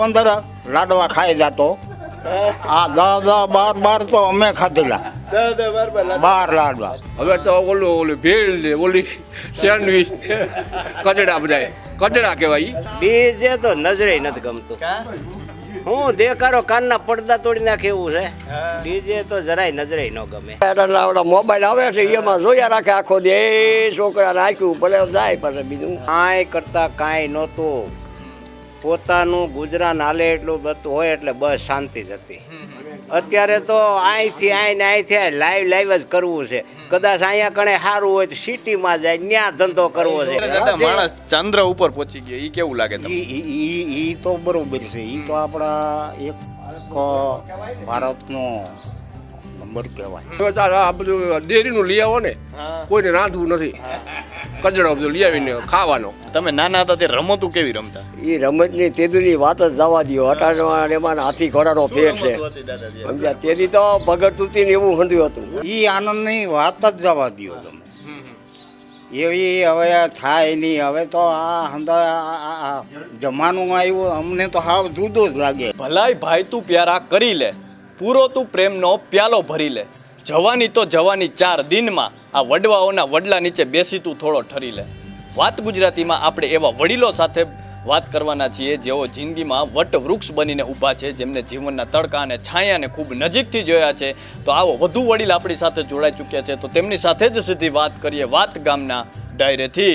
પંદર લાડવા ખાઈ જાતો. આ દસ દસ બાર બાર તો અમે ખાધેલા. બાર લાડવા. હવે તો ઓલું ઓલું ભેળ ને ઓલી સેન્ડવીચ કચડા બધાય કચડા કહેવાય બીજે તો નજરે નથી ગમતું. હું દેખાડો કાનના પડદા તોડી નાખે એવું છે. ડીજે તો જરાય નજરે ન ગમે. એટલે મોબાઈલ આવે છે એમાં જોયા રાખે આખો દે છોકરા નાખ્યું ભલે જાય પછી બીજું. કાંઈ કરતા કાંઈ નહોતું. પોતાનું ગુજરાન હાલે એટલું બધું હોય એટલે બસ શાંતિ જ હતી. અત્યારે તો અહીંથી અહીં ને અહીંથી અહીં લાઈવ લાઈવ જ કરવું છે. કદાચ અહીંયા કણે સારું હોય તો સિટીમાં જાય ત્યાં ધંધો કરવો છે. માણસ ચંદ્ર ઉપર પહોંચી ગયો એ કેવું લાગે તમને? ઈ ઈ- ઈ ઈ તો બરોબર છે. એ તો આપણા એક ભારતનો નંબર કહેવાય. આ બધું ડેરીનું લઈ આવો ને કોઈને રાંધવું નથી. કચડો બધું લઈ આવીને ખાવાનો. તમે નાના હતા તે રમતું કેવી રમતા? એ રમતની તેદુની વાત જ જવા દો અટાણમાં ને એમાં હાથી ઘોડાનો ફેર છે. સમજ્યા? તેથી તો ભગત તૂતી ને એવું હંધ્યું હતું. એ આનંદની વાત જ જવા દો તમે. એવી હવે થાય નહીં. હવે તો આ હંધા જમાનું આવ્યું અમને તો હાવ જુદું જ લાગે. ભલાઈ ભાઈ તું પ્યારા કરી લે. પૂરો તું પ્રેમનો પ્યાલો ભરી લે. જવાની તો જવાની ચાર દિનમાં આ વડવાઓના વડલા નીચે બેસી તું થોડો ઠરી લે. વાત ગુજરાતીમાં આપણે એવા વડીલો સાથે વાત કરવાના છીએ જેઓ જિંદગીમાં વટ વૃક્ષ બનીને ઊભા છે જેમને જીવનના તડકા અને છાયાને ખૂબ નજીકથી જોયા છે. તો આવો વધુ વડીલ આપણી સાથે જોડાઈ ચૂક્યા છે. તો તેમની સાથે જ સીધી વાત કરીએ વાત ગામના ડાયરેથી.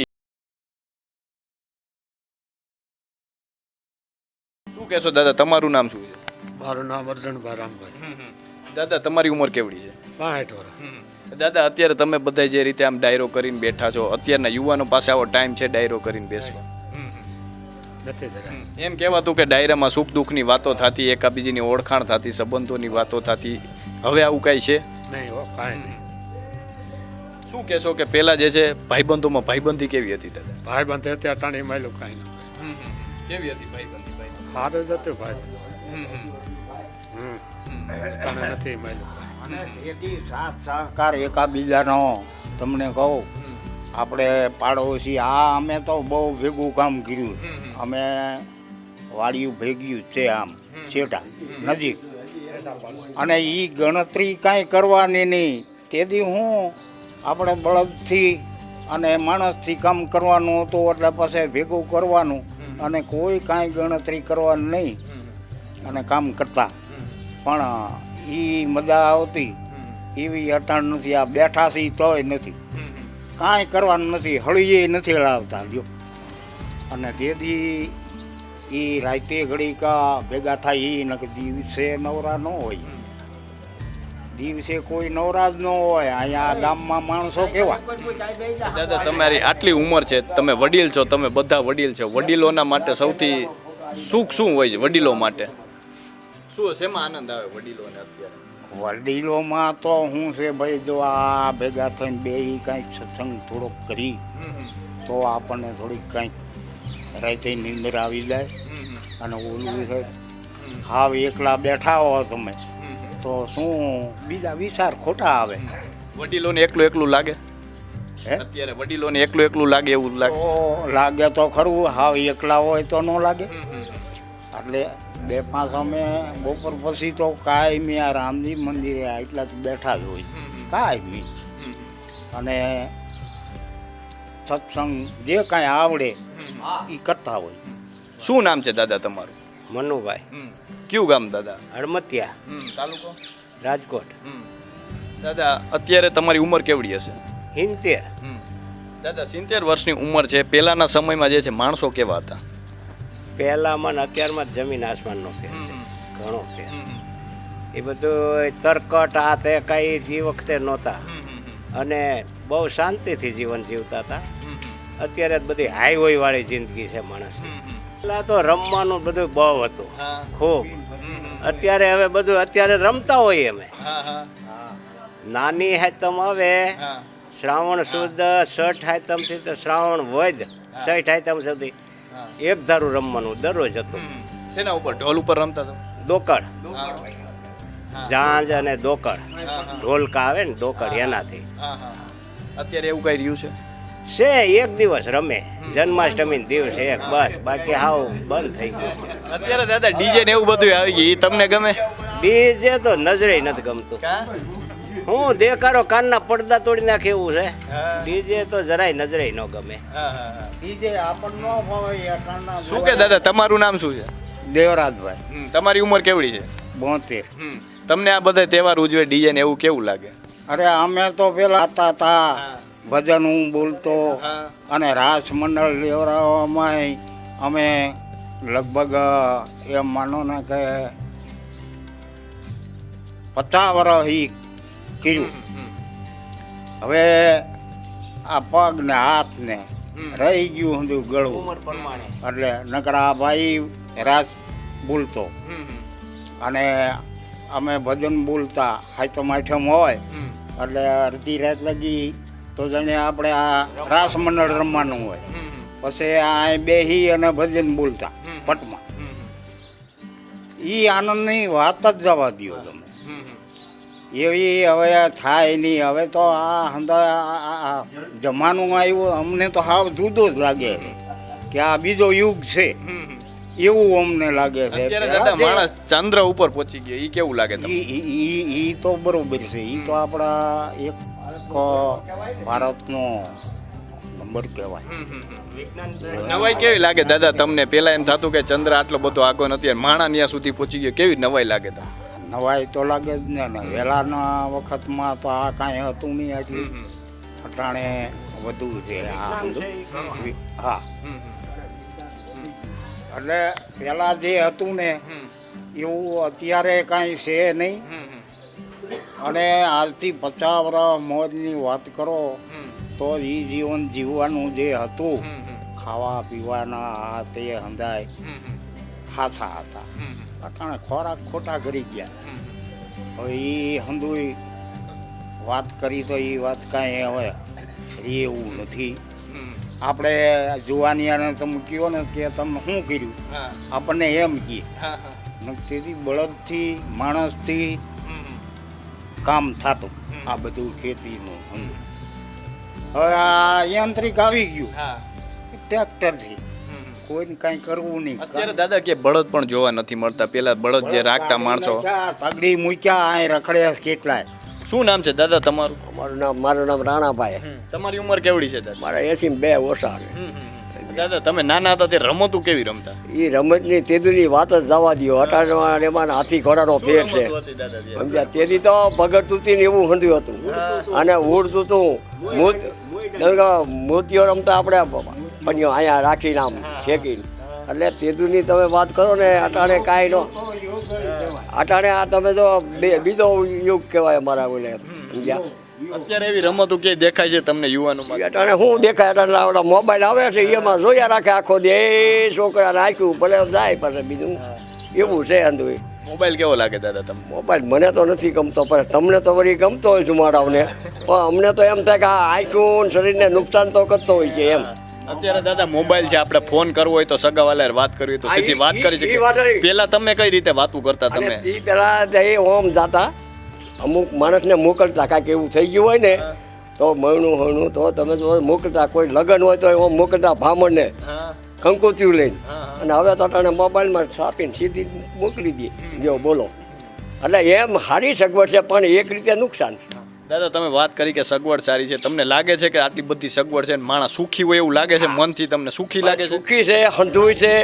શું કહેશો દાદા તમારું નામ શું છે? મારું નામ અર્જણ રામભાઈ. દાદા તમારી ઉંમર કેવડી છે? પાંઠ વર્ષ. દાદા અત્યારે તમે બધા જે રીતે આમ ડાયરો કરીને બેઠા છો અત્યારના યુવાનો પાસે આવો ટાઈમ છે ડાયરો કરીને બેસવા. નથી જરા એમ કહેવાતું કે ડાયરામાં સુખ દુઃખની વાતો થતી એકાબીજીની ઓળખાણ થતી સંબંધોની વાતો થતી હવે આવું કાંઈ છે? નહીં હો કાંઈ નહીં. શું કહેશો કે પહેલાં જે છે ભાઈબંધોમાં ભાઈબંધી કેવી હતી દાદા? ભાઈ બંધ અત્યારે તાણી માયલું કાંઈ નહીં કેવી હતી ભાઈબંધી ભાઈ સારું જ હતું ભાઈ હમ નથી માયલું અને તેથી સાથ સહકાર એકાબીજાનો તમને કહું. આપણે પાડોશી આ અમે તો બહુ ભેગું કામ કર્યું. અમે વાડિયું ભેગ્યું છે આમ છેટા નજીક. અને એ ગણતરી કાંઈ કરવાની નહીં. તેથી હું આપણે બળદથી અને માણસથી કામ કરવાનું હતું એટલે પછી ભેગું કરવાનું. અને કોઈ કાંઈ ગણતરી કરવાની નહીં. અને કામ કરતા. પણ એ મજા આવતી. એવી અટાણ નથી. આ બેઠા છે ઈ તોય નથી. કાંઈ કરવાનું નથી હળીએ નથી હળાવતા જો. અને તેથી એ રાતે ઘડી કા ભેગા થાય એ નક દિવસે નવરા ન હોય. દિવસે કોઈ નવરા જ ન હોય. અહીંયા ગામમાં માણસો કેવા? દાદા તમારી આટલી ઉંમર છે તમે વડીલ છો તમે બધા વડીલ છો. વડીલોના માટે સૌથી સુખ શું હોય છે વડીલો માટે? શું શેમાં આનંદ આવે વડીલોને અત્યારે? વડીલોમાં તો હું છે ભાઈ જો આ ભેગા થઈને બે કાંઈક સત્સંગ થોડોક કરી તો આપણને થોડીક કાંઈક રાતે નીંદર આવી જાય. અને ઓલું છે હાવ એકલા બેઠા હો તમે તો શું બીજા વિચાર ખોટા આવે? વડીલોને એકલું એકલું લાગે? અત્યારે વડીલોને એકલું એકલું લાગે એવું લાગે? લાગે તો ખરું હાવ એકલા હોય તો ન લાગે. એટલે બે પાંચ અમે બપોર પછી તો કાયમી આ રામજી મંદિરે આ એટલા જ બેઠા જ હોય. કાયમી અને સત્સંગ જે કાંઈ આવડે એ કરતા હોય. શું નામ છે દાદા તમારું? મનુભાઈ. કયું ગામ દાદા? હળમતિયા. તાલુકો? રાજકોટ. દાદા અત્યારે તમારી ઉંમર કેવડી હશે? સિત્તેર. દાદા સિત્તેર વર્ષની ઉંમર છે. પહેલાના સમયમાં જે છે માણસો કેવા હતા? પહેલામાં ને અત્યારમાં જમીન આસમાનનો ફેર છે. ઘણો ફેર. એ બધું તરકટ આ તે કાંઈ જે વખતે નહોતા. અને બહુ શાંતિથી જીવન જીવતા હતા. અત્યારે બધી હાઈવે વાળી જિંદગી છે માણસ. પહેલાં તો રમવાનું બધું બહુ હતું. ખૂબ. અત્યારે હવે બધું અત્યારે રમતા હોઈએ અમે. નાની હેતમ આવે શ્રાવણ સુદ છઠ હાતમથી તો શ્રાવણ વધ સઠ હાતમ સુધી. એક ધારું રમવાનું દરરોજ હતું. શેના ઉપર? ઢોલ ઉપર રમતા તમે દોકડ. જાંજ અને દોકડ. ઢોલકા આવે ને દોકડ એનાથી. અત્યારે એવું કઈ રહ્યું છે? છે એક દિવસ રમે. જન્માષ્ટમી દિવસે એક બસ. બાકી હાવ બંધ થઈ ગયું. અત્યારે દાદા ડીજે ને એવું બધું આવી ગયું. તમને ગમે? ડીજે તો નજરે નથી ગમતું. હું દેખારો કાનના પડદા તોડી નાખે એવું છે. ડીજે તો જરાય નજરે ન ગમે. ડીજે આપણને ન ફાવે અટાણના શું કે દાદા તમારું નામ શું છે? દેવરાજભાઈ. તમારી ઉંમર કેવડી છે? બોતેર. તમને આ બધા તહેવાર ઉજવે ડીજે ને એવું કેવું લાગે? અરે અમે તો પેલા હતા તા ભજન હું બોલતો અને રાસ મંડળ લેવડાવવામાં અમે લગભગ એમ માનો ને કે પચાસ વર્ષ ઈ કર્યું. હવે આ પગ ને હાથ ને રહી ગયું હતું ગળું. એટલે નકરા ભાઈ રાસ બોલતો. અને અમે ભજન બોલતા હાઈતમ માઠમ હોય એટલે અડધી રાત લગી તો જાણે આપણે આ રાસ મંડળ રમવાનું હોય. પછી આ બેહી અને ભજન બોલતા પટમાં. એ આનંદની વાત જ જવા દો તમે. એવી હવે થાય નહીં. હવે તો આ જમાનું આવ્યું અમને તો હાવ જુદો જ લાગે છે કે આ બીજો યુગ છે. એવું અમને લાગે છે. માણસ ચંદ્ર ઉપર પહોંચી ગયો. એ કેવું લાગે એ તો બરોબર છે. એ તો આપણા એક ભારતનો નંબર કહેવાય. નવાઈ કેવી લાગે? દાદા તમને પેલા એમ થતું કે ચંદ્ર આટલો બધો આગો નથી. માણા ત્યાં સુધી પહોંચી ગયો. કેવી નવાઈ લાગે તમને? નવાઈ તો લાગે જ ને ને વહેલાના વખતમાં તો આ કાંઈ હતું નહીં એટલી અટાણે વધુ છે આ હા એટલે પેલા જે હતું ને એવું અત્યારે કાંઈ છે નહીં. અને આજથી પચાસ વર્ષ મોજની વાત કરો તો એ જીવન જીવવાનું જે હતું ખાવા પીવાના આ તે હંધાય હાથા હતા. અટાણે ખોરાક ખોટા કરી ગયા. હવે એ હંધુય વાત કરી તો એ વાત કાંઈ હવે એવું નથી. આપણે જુવાનિયાને તમે કહો ને કે તમે શું કર્યું? આપણને એમ કહે તેથી બળદથી માણસથી કામ થતું આ બધું ખેતીનું હવે આ યાંત્રિક આવી ગયું. ટ્રેક્ટરથી. કોઈને કાંઈ કરવું નહીં. અત્યારે દાદા કે બળદ પણ જોવા નથી મળતા. પેલા બળદ જે રાખતા માણસો. પગડી મૂક્યા આ રખડે કેટલાય. શું નામ છે દાદા તમારું? મારું નામ મારું નામ રાણાભાઈ. તમારી ઉંમર કેવડી છે દાદા? મારા એસી બે ઓછા દાદા તમે નાના હતા તે રમતું કેવી રમતા? એ રમતની તેદુની વાત જ જવા દો અટાણમાં એમાં હાથી ઘોડાનો ફેર છે. સમજ્યા? તેદી તો ભગત તૂતી ને એવું હંધ્યું હતું. અને ઉડતું હતું મૂત મૂર્તિઓ રમતા આપણે પન્યો અહીંયા રાખીને આમ છેકીને એટલે તેદુની તમે વાત કરો ને અટાણે કાંઈ નો. અટાણે આ તમે જો બીજો યુગ કહેવાય અમારા બોલે સમજ્યા? અત્યારે એવી રમતો કે દેખાય છે તમને યુવાનોમાં? અટાણે શું દેખાય? અટાણે આપણા મોબાઈલ આવે છે એમાં જોયા રાખે આખો દે. છોકરા રાખ્યું ભલે જાય પછી બીજું. એવું છે અંધું મોબાઈલ કેવો લાગે દાદા તમને? મોબાઈલ મને તો નથી ગમતો પણ તમને તો વળી ગમતો હોય જુમાડાઓને પણ અમને તો એમ થાય કે આ આંખું શરીરને નુકસાન તો કરતો હોય છે એમ. અત્યારે દાદા મોબાઈલ છે આપણે ફોન કરવો હોય તો સગાવાલા વાત કરવી તો સીધી વાત કરી શકીએ પેલા તમે કઈ રીતે વાતું કરતા તમે? એ પેલા એ ઓમ જાતા અમુક માણસને મોકલતા કાંઈક એવું થઈ ગયું હોય ને તો મણું હણું તો તમે જો મોકલતા કોઈ લગ્ન હોય તો ઓમ મોકલતા ભામણને કંકોત્યું લઈને. અને હવે તો તને મોબાઈલમાં છાપીને સીધી મોકલી દે. જો બોલો. એટલે એમ સારી સગવડ છે પણ એક રીતે નુકસાન. છે દાદા તમે વાત કરી કે સગવડ સારી છે. તમને લાગે છે કે આટલી બધી સગવડ છે માણસ સુખી હોય એવું લાગે છે? મનથી તમને સુખી લાગે છે? સુખી છે હંધુય છે.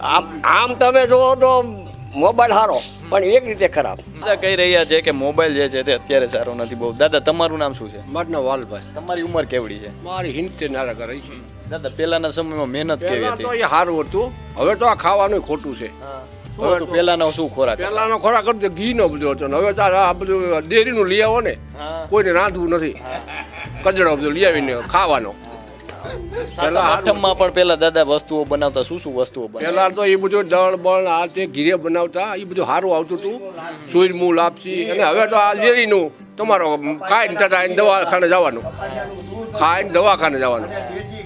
આમ આમ તમે જુઓ તો મોબાઈલ સારો પણ એક રીતે ખરાબ. દાદા કહી રહ્યા છે કે મોબાઈલ જે છે તે અત્યારે સારો નથી બહુ. દાદા તમારું નામ શું છે? મારું નામ વાલભાઈ. તમારી ઉંમર કેવડી છે? મારી હિંતે નારા કરે છે. દાદા પહેલાના સમયમાં મહેનત કેવી હતી? એ સારું હતું. હવે તો આ ખાવાનું ખોટું છે. શું હતું પહેલાનો શું ખોરાક હતો? પહેલાનો ખોરાક હતો ઘીનો બધો હતો. હવે તારે આ બધું ડેરીનું લઈ આવો ને કોઈને રાંધવું નથી. કચરો બધું લઈ આવીને ખાવાનો. આઠમમાં પણ પેલા દાદા વસ્તુઓ બનાવતા શું શું વસ્તુઓ પેલા તો એ બધું દળ બળ આ તે ઘીરે બનાવતા એ બધું સારું આવતું હતું. સૂરમું લાપસી અને હવે તો આ ડેરીનું તમારો ખાઈને તથા દવાખાને જવાનું. ખાઈને દવાખાને જવાનું.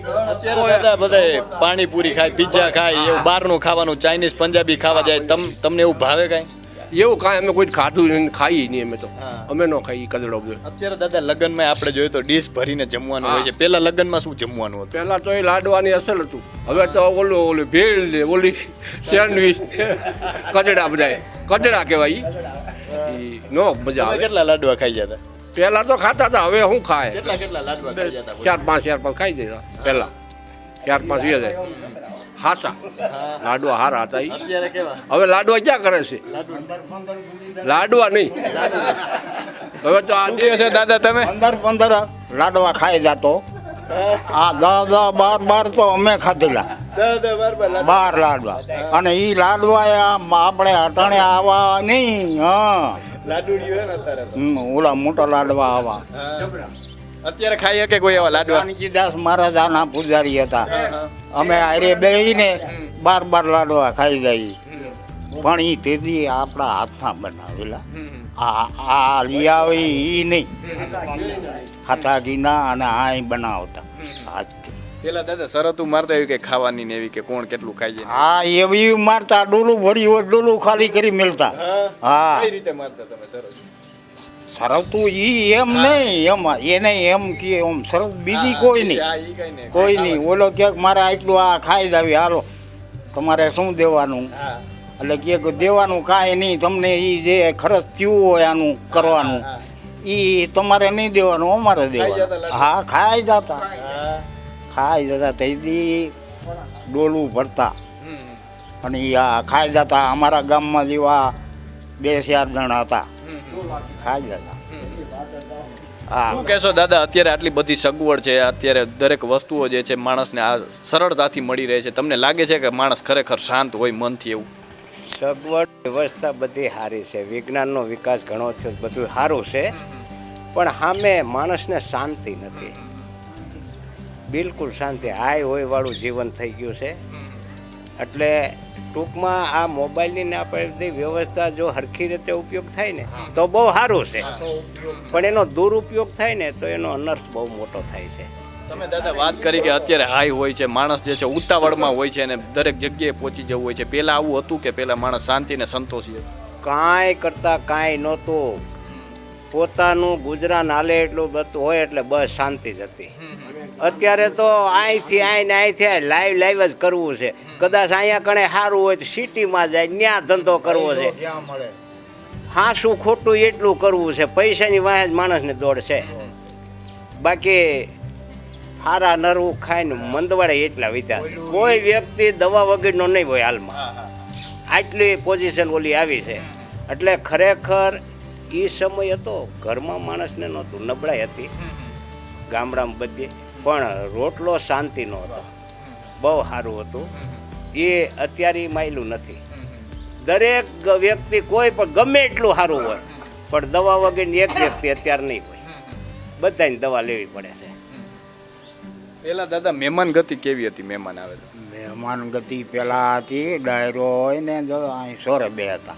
અત્યારે બધા પાણીપુરી ખાય પિઝા ખાય એવું બહારનું ખાવાનું ચાઇનીઝ પંજાબી ખાવા જાય તમ તમને એવું ભાવે કાંઈ? એવું કાંઈ અમે કોઈ ખાધું ખાઈએ નહીં અમે તો. અમે ન ખાઈએ કદડો બધો. અત્યારે દાદા લગ્નમાં આપણે જોઈએ તો ડીશ ભરીને જમવાનું હોય છે. પેલા લગ્નમાં શું જમવાનું હતું? પહેલા તો એ લાડવાની અસલ હતું. હવે તો ઓલું ઓલું ભેળ ને ઓલી સેન્ડવીચ કચડા બધા કચડા કહેવાય નો મજા આવે. કેટલા લાડવા ખાઈ જતા પહેલાં તો ખાતા હતા હવે શું ખાય? કેટલા કેટલા લાડવા ખાઈ જતા ચાર પાંચ ચાર પાંચ ખાઈ જતા પહેલાં ચાર પાંચ વીસ જાય હાસા. લાડવા હારા હતા એ હવે લાડવા ક્યાં કરે છે? લાડવા નહીં. હવે તો આ દિવસે દાદા તમે? પંદર પંદર લાડવા ખાઈ જાતો. આ દસ દસ બાર બાર તો અમે ખાધેલા. બાર લાડવા. અને એ લાડવા એ આમ આપણે અટાણે આવા નહીં હા. લાડુડીઓ ને અત્યારે ઓલા મોટા લાડવા આવા. અત્યારે ખાઈએ કે કોઈ એવા લાડવા? દાસ મહારાજ આના પૂજારી હતા. અમે આરે બેહીને બાર બાર લાડવા ખાઈ જઈએ પણ એ તેથી આપણા હાથમાં બનાવેલા. આ આ આવી એ નહીં. ઘીના અને આ બનાવતા. હાથથી પેલા દાદા શરત મારતા એવી કે ખાવાની ને એવી કે કોણ કેટલું ખાઈ જાય હા એવી મારતા ડોલું ભર્યું હોય ડોલું ખાલી કરી મેલતા. હા? કઈ રીતે મારતા તમે શરત? સરવતું ઈ એમ નહીં એમ એને એમ કે એમ શરત બીજી કોઈ નહીં. કઈ નહીં. ઓલો ક્યાંક મારે આટલું આ ખાઈ જાવી હાલો. તમારે શું દેવાનું? એટલે કે દેવાનું કાંઈ નહીં તમને એ જે ખર્ચ થયું હોય આનું કરવાનું. એ તમારે નહીં દેવાનું અમારે દેવાનું. હા ખાઈ જતા. ખાઈ જતા તેથી ડોલું ભરતા. અને આ ખાઈ જતા અમારા ગામમાં જેવા બે ચાર જણા હતા. ખાઈ જતા. શું કહેશો દાદા અત્યારે આટલી બધી સગવડ છે અત્યારે દરેક વસ્તુઓ જે છે માણસને આ સરળતાથી મળી રહે છે. તમને લાગે છે કે માણસ ખરેખર શાંત હોય મનથી એવું? સગવડ વ્યવસ્થા બધી સારી છે. વિજ્ઞાનનો વિકાસ ઘણો છે બધું સારું છે. પણ સામે માણસને શાંતિ નથી. બિલકુલ શાંતિ. હાય હોય વાળું જીવન થઈ ગયું છે. એટલે ટૂંકમાં આ મોબાઈલની ને આપણે વ્યવસ્થા જો હરખી રીતે ઉપયોગ થાય ને તો બહુ સારું છે. પણ એનો દુરુપયોગ થાય ને તો એનો અનર્થ બહુ મોટો થાય છે. તમે દાદા વાત કરી કે અત્યારે હાઈ હોય છે માણસ જે છે ઉતાવળમાં હોય છે અને દરેક જગ્યાએ પહોંચી જવું હોય છે. પહેલાં આવું હતું કે પહેલાં માણસ શાંતિને સંતોષી કાંઈ કરતાં કાંઈ નહોતું. પોતાનું ગુજરાન હાલે એટલું બધું હોય એટલે બસ શાંતિ જ હતી. અત્યારે તો અહીંથી આઈને અહીંથી લાઈવ લાઈવ જ કરવું છે. કદાચ અહીંયા કણે સારું હોય તો સિટીમાં જાય ત્યાં ધંધો કરવો છે. હા શું ખોટું એટલું કરવું છે. પૈસાની વાંહે જ માણસને દોડ છે. બાકી હારા નરવું ખાઈને મંદવાડે એટલા વિચાર. કોઈ વ્યક્તિ દવા વગરનો નહીં હોય હાલમાં. આટલી પોઝિશન ઓલી આવી છે. એટલે ખરેખર એ સમય હતો ઘરમાં માણસને નહોતું નબળાઈ હતી. ગામડામાં બધી. પણ રોટલો શાંતિનો હતો. બહુ સારું હતું. એ અત્યારે માયલું નથી. દરેક વ્યક્તિ કોઈ પણ ગમે એટલું સારું હોય. પણ દવા વગરની એક વ્યક્તિ અત્યારે નહીં હોય. બધાને દવા લેવી પડે છે. પહેલા દાદા મહેમાન ગતિ કેવી હતી મહેમાન આવે મહેમાન ગતિ પેલા હતી ડાયરો હોય ને જો અહીં સોરે બે હતા.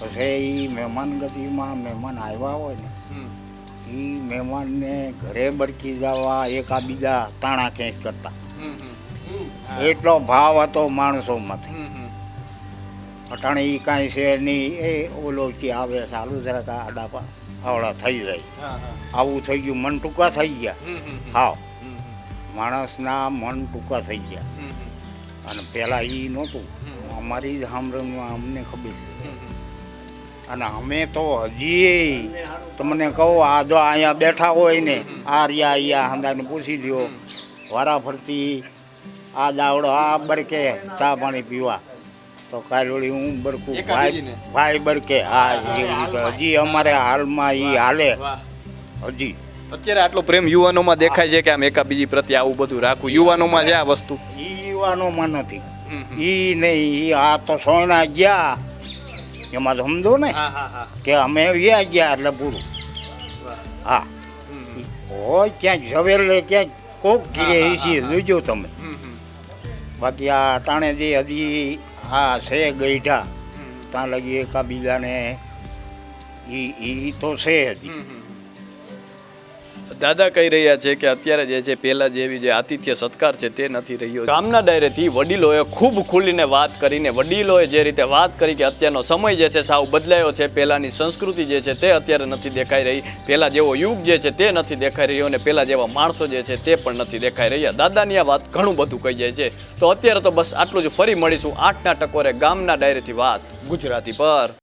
પછી એ મહેમાન ગતિમાં મહેમાન આવ્યા હોય ને એ મહેમાનને ઘરે બરકી જવા એકા બીજા તાણા ખેંચ કરતા. એટલો ભાવ હતો માણસોમાંથી. અટાણે એ કાંઈ છે નહીં એ ઓલો કે આવે ચાલુ જરાક આડા પર આવડા થઈ જાય. આવું થઈ ગયું મન ટૂંકા થઈ ગયા. હાવ. માણસના મન ટૂંકા થઈ ગયા. અને પહેલાં એ નહોતું. અમારી જ સાંભળવામાં અમને ખબર છે. અને અમે તો હજી તમને કહું આ જો અહીંયા બેઠા હોય ને આ રહ્યા અહીંયા હંદાને પૂછી લ્યો. વારા ફરતી આ દાવડો આ બરકે ચા પાણી પીવા. તો કાલોળી હું બરકું ભાઈ ભાઈ બરકે હા હજી અમારે હાલમાં એ હાલે. હજી. અત્યારે આટલો પ્રેમ યુવાનોમાં દેખાય છે કે આમ એકા બીજી પ્રત્યે આવું બધું રાખવું. યુવાનોમાં છે આ વસ્તુ? ઈ યુવાનોમાં નથી. ઈ નહીં ઈ આ તો સોના ગયા. એમાં તો સમજો ને કે અમે વ્યા ગયા એટલે પૂરું. હા. હોય ક્યાંક ઝવેલે ક્યાંક કોક ગીરે ઈસી જોજો તમે. બાકી આ ટાણે જે હજી આ છે ગઈઢા ત્યાં લગી એકા બીજાને ઈ ઈ તો છે હજી દાદા કહી રહ્યા છે કે અત્યારે જે છે, પહેલા જેવી જે આતિથ્ય સત્કાર છે તે નથી રહ્યો. ગામના ડાયરેથી વડીલોએ ખૂબ ખુલીને વાત કરીને, વડીલોએ જે રીતે વાત કરી કે અત્યારનો સમય જે છે, સાવ બદલાયો છે. પહેલાંની સંસ્કૃતિ જે છે, તે અત્યારે નથી દેખાઈ રહી. પહેલાં જેવો યુગ જે છે, તે નથી દેખાઈ રહ્યો અને પહેલાં જેવા માણસો જે છે, તે પણ નથી દેખાઈ રહ્યા. દાદાની આ વાત ઘણું બધું કહી જાય છે. તો અત્યારે તો બસ આટલું જ ફરી મળીશું આઠના ટકોરે ગામના ડાયરેથી વાત ગુજરાતી પર.